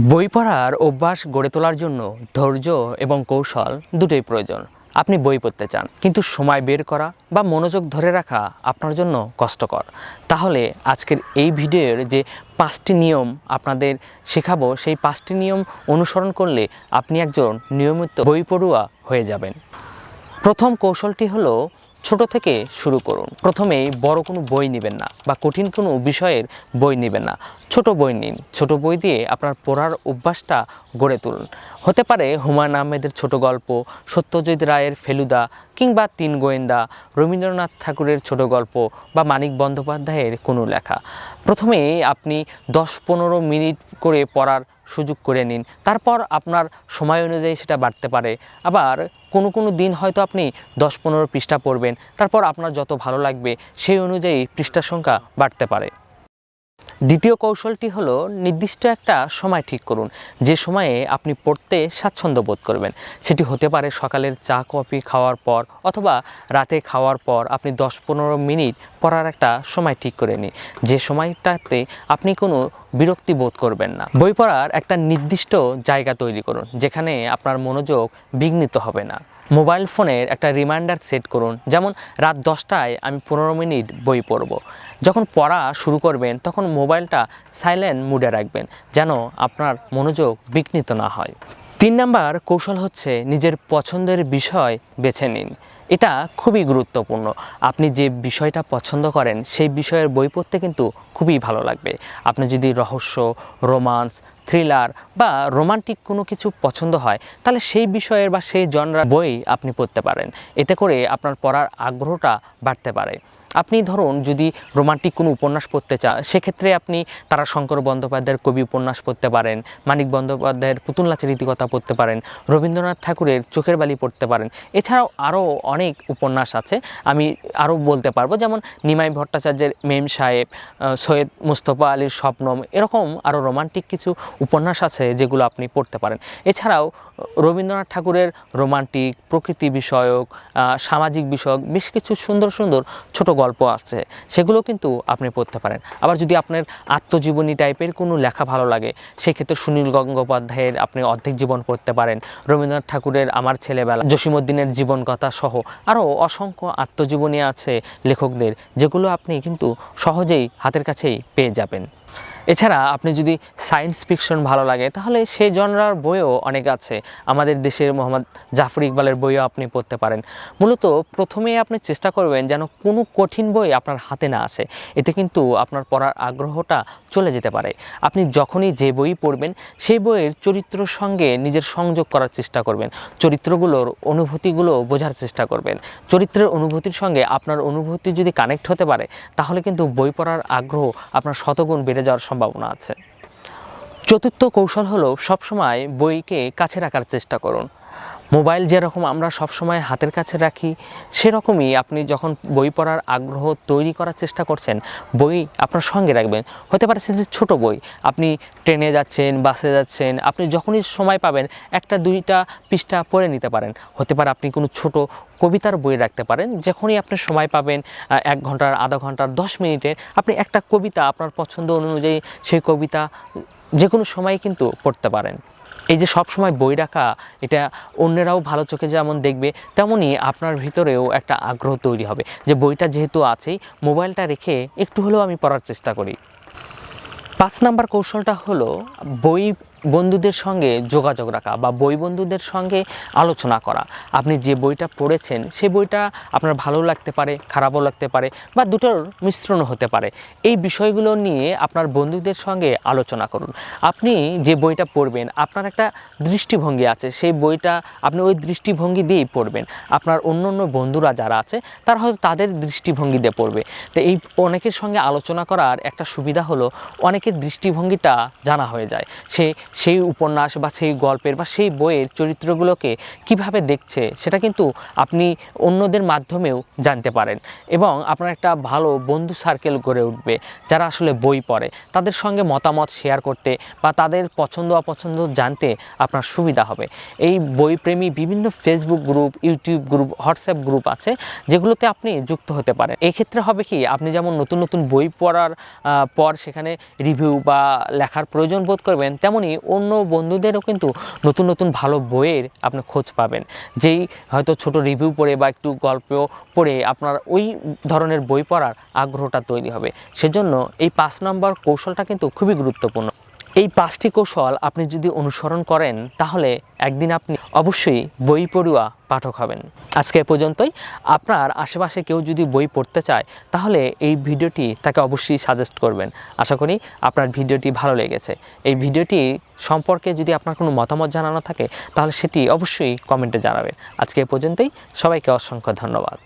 বই পড়ার অভ্যাস গড়ে তোলার জন্য ধৈর্য এবং কৌশল দুটোই প্রয়োজন। আপনি বই পড়তে চান, কিন্তু সময় বের করা বা মনোযোগ ধরে রাখা আপনার জন্য কষ্টকর। তাহলে আজকের এই ভিডিওর যে পাঁচটি নিয়ম আপনাদের শেখাবো, সেই পাঁচটি নিয়ম অনুসরণ করলে আপনি একজন নিয়মিত বই পড়ুয়া হয়ে যাবেন। প্রথম কৌশলটি হলো ছোট থেকে শুরু করুন। প্রথমেই বড় কোনো বই নেবেন না বা কঠিন কোনো বিষয়ের বই নেবেন না। ছোট বই নিন। ছোট বই দিয়ে আপনার পড়ার অভ্যাসটা গড়ে তুলুন। হতে পারে হুমায়ুন আহমেদের ছোট গল্প, সত্যজিৎ রায়ের ফেলুদা কিংবা তিন গোয়েন্দা, রবীন্দ্রনাথ ঠাকুরের ছোট গল্প বা মানিক বন্দ্যোপাধ্যায়ের কোনো লেখা। প্রথমেই আপনি দশ পনেরো মিনিট করে পড়ার সুযোগ করে নিন। তারপর আপনার সময় অনুযায়ী সেটা বাড়তে পারে। আবার কোনো কোনো দিন হয়তো আপনি দশ পনেরো পৃষ্ঠা পড়বেন। তারপর আপনার যত ভালো লাগবে সেই অনুযায়ী পৃষ্ঠার সংখ্যা বাড়তে পারে। দ্বিতীয় কৌশলটি হলো নির্দিষ্ট একটা সময় ঠিক করুন, যে সময়ে আপনি পড়তে স্বাচ্ছন্দ্য বোধ করবেন। সেটি হতে পারে সকালের চা, কফি খাওয়ার পর অথবা রাতে খাওয়ার পর আপনি দশ পনেরো মিনিট পড়ার একটা সময় ঠিক করে নিন। যে সময়টাতে আপনি কোনো বিরক্তি বোধ করবেন না। বই পড়ার একটা নির্দিষ্ট জায়গা তৈরি করুন, যেখানে আপনার মনোযোগ বিঘ্নিত হবে না। মোবাইল ফোনের একটা রিমাইন্ডার সেট করুন। যেমন রাত দশটায় আমি পনেরো মিনিট বই পড়ব। যখন পড়া শুরু করবেন, তখন মোবাইলটা সাইলেন্ট মুডে রাখবেন, যেন আপনার মনোযোগ বিঘ্নিত না হয়। তিন নাম্বার কৌশল হচ্ছে নিজের পছন্দের বিষয় বেছে নিন। এটা খুবই গুরুত্বপূর্ণ। আপনি যে বিষয়টা পছন্দ করেন, সেই বিষয়ের বই পড়তে কিন্তু খুবই ভালো লাগবে। আপনি যদি রহস্য, রোমান্স, থ্রিলার বা রোমান্টিক কোনো কিছু পছন্দ হয়, তাহলে সেই বিষয়ের বা সেই জনরা বই আপনি পড়তে পারেন। এতে করে আপনার পড়ার আগ্রহটা বাড়তে পারে। আপনি ধরুন যদি রোমান্টিক কোনো উপন্যাস পড়তে চান, সেক্ষেত্রে আপনি তারা শঙ্কর বন্দ্যোপাধ্যায়ের কবি উপন্যাস পড়তে পারেন, মানিক বন্দ্যোপাধ্যায়ের পুতুল নাচের রীতিকথা পড়তে পারেন, রবীন্দ্রনাথ ঠাকুরের চোখের বালি পড়তে পারেন। এছাড়াও আরও অনেক উপন্যাস আছে। আমি আরও বলতে পারব, যেমন নিমাই ভট্টাচার্যের মেম সাহেব সৈয়দ মুস্তফা আলীর স্বপ্নম এরকম আরও রোমান্টিক কিছু উপন্যাস আছে যেগুলো আপনি পড়তে পারেন। এছাড়াও, রবীন্দ্রনাথ ঠাকুরের রোমান্টিক, প্রকৃতি বিষয়ক সামাজিক বিষয়ক বেশ কিছু সুন্দর সুন্দর ছোট গল্প আছে, সেগুলো কিন্তু আপনি পড়তে পারেন। আবার যদি আপনার আত্মজীবনী টাইপের কোনো লেখা ভালো লাগে, সেক্ষেত্রে সুনীল গঙ্গোপাধ্যায়ের আপনি অর্ধেক জীবন পড়তে পারেন, রবীন্দ্রনাথ ঠাকুরের আমার ছেলেবেলা, জসীমউদ্দিনের জীবন কথা সহ। আরও অসংখ্য আত্মজীবনী আছে লেখকদের, যেগুলো আপনি কিন্তু সহজেই হাতের কাছেই পেয়ে যাবেন। এছাড়া আপনি যদি সায়েন্স ফিকশন ভালো লাগে, তাহলে সেই জনরার বইও অনেক আছে। আমাদের দেশের মোহাম্মদ জাফর ইকবালের বইও আপনি পড়তে পারেন। মূলত প্রথমেই আপনি চেষ্টা করবেন যেন কোনো কঠিন বই আপনার হাতে না আসে। এতে কিন্তু আপনার পড়ার আগ্রহটা চলে যেতে পারে। আপনি যখনই যে বই পড়বেন, সেই বইয়ের চরিত্রর সঙ্গে নিজের সংযোগ করার চেষ্টা করবেন। চরিত্রগুলোর অনুভূতিগুলো বোঝার চেষ্টা করবেন। চরিত্রের অনুভূতির সঙ্গে আপনার অনুভূতি যদি কানেক্ট হতে পারে, তাহলে কিন্তু বই পড়ার আগ্রহ আপনার শতগুণ বেড়ে যাওয়ার সম্ভাবনা আছে। চতুর্থ কৌশল হলো সবসময় বইকে কাছে রাখার চেষ্টা করুন। মোবাইল যেরকম আমরা সবসময় হাতের কাছে রাখি, সেরকমই আপনি যখন বই পড়ার আগ্রহ তৈরি করার চেষ্টা করছেন, বই আপনার সঙ্গে রাখবেন। হতে পারে সেটা ছোট বই, আপনি ট্রেনে যাচ্ছেন, বাসে যাচ্ছেন, আপনি যখনই সময় পাবেন, একটা দুইটা পৃষ্ঠা পড়ে নিতে পারেন। হতে পারে আপনি কোনো ছোট কবিতার বই রাখতে পারেন, যখনই আপনি সময় পাবেন এক ঘণ্টার, আধা ঘণ্টার, দশ মিনিটে আপনি একটা কবিতা আপনার পছন্দ অনুযায়ী সেই কবিতা যে কোনো সময় কিন্তু পড়তে পারেন। এই যে সব সময় বই রাখা, এটা অন্যেরাও ভালো চোখে যেমন দেখবে তেমনই আপনার ভিতরেও একটা আগ্রহ তৈরি হবে যে বইটা যেহেতু আছেই, মোবাইলটা রেখে একটু হলেও আমি পড়ার চেষ্টা করি। পাঁচ নাম্বার কৌশলটা হলো, বই বন্ধুদের সঙ্গে যোগাযোগ রাখা বা বই বন্ধুদের সঙ্গে আলোচনা করা। আপনি যে বইটা পড়েছেন সেই বইটা আপনার ভালো লাগতে পারে, খারাপও লাগতে পারে বা দুটোর মিশ্রণও হতে পারে। এই বিষয়গুলো নিয়ে আপনার বন্ধুদের সঙ্গে আলোচনা করুন। আপনি যে বইটা পড়বেন, আপনার একটা দৃষ্টিভঙ্গি আছে। সেই বইটা আপনি ওই দৃষ্টিভঙ্গি দিয়েই পড়বেন। আপনার অন্য অন্য বন্ধুরা যারা আছে, তারা হয়তো তাদের দৃষ্টিভঙ্গি দিয়ে পড়বে। তো এই অনেকের সঙ্গে আলোচনা করার একটা সুবিধা হলো, অনেকের দৃষ্টিভঙ্গিটা জানা হয়ে যায়। সে সেই উপন্যাস বা সেই গল্পের বা সেই বইয়ের চরিত্রগুলোকে কীভাবে দেখছে, সেটা কিন্তু আপনি অন্যদের মাধ্যমেও জানতে পারেন। এবং আপনার একটা ভালো বন্ধু সার্কেল গড়ে উঠবে, যারা আসলে বই পড়ে। তাদের সঙ্গে মতামত শেয়ার করতে বা তাদের পছন্দ অপছন্দ জানতে আপনার সুবিধা হবে। এই বইপ্রেমী বিভিন্ন Facebook group YouTube group WhatsApp group আছে, যেগুলোতে আপনি যুক্ত হতে পারেন। এক্ষেত্রে হবে কি, আপনি যেমন নতুন নতুন বই পড়ার পর সেখানে রিভিউ বা লেখার প্রয়োজন বোধ করবেন, তেমনি অন্য বন্ধুদেরও কিন্তু নতুন নতুন ভালো বইয়ের আপনি খোঁজ পাবেন। যেই হয়তো ছোট রিভিউ পড়ে বা একটু গল্প পড়ে আপনার ওই ধরনের বই পড়ার আগ্রহটা তৈরি হবে। সেজন্য এই পাঁচ নম্বর কৌশলটা কিন্তু খুবই গুরুত্বপূর্ণ। এই পাঁচটি কৌশল আপনি যদি অনুসরণ করেন, তাহলে একদিন আপনি অবশ্যই বই পড়ুয়া পাঠক হবেন। আজকে পর্যন্তই। আপনার আশেপাশে কেউ যদি বই পড়তে চায়, তাহলে এই ভিডিওটি তাকে অবশ্যই সাজেস্ট করবেন। আশা করি আপনার ভিডিওটি ভালো লেগেছে। এই ভিডিওটি সম্পর্কে যদি আপনার কোনো মতামত জানানো থাকে, তাহলে সেটি অবশ্যই কমেন্টে জানাবেন। আজকে পর্যন্তই। সবাইকে অসংখ্য ধন্যবাদ।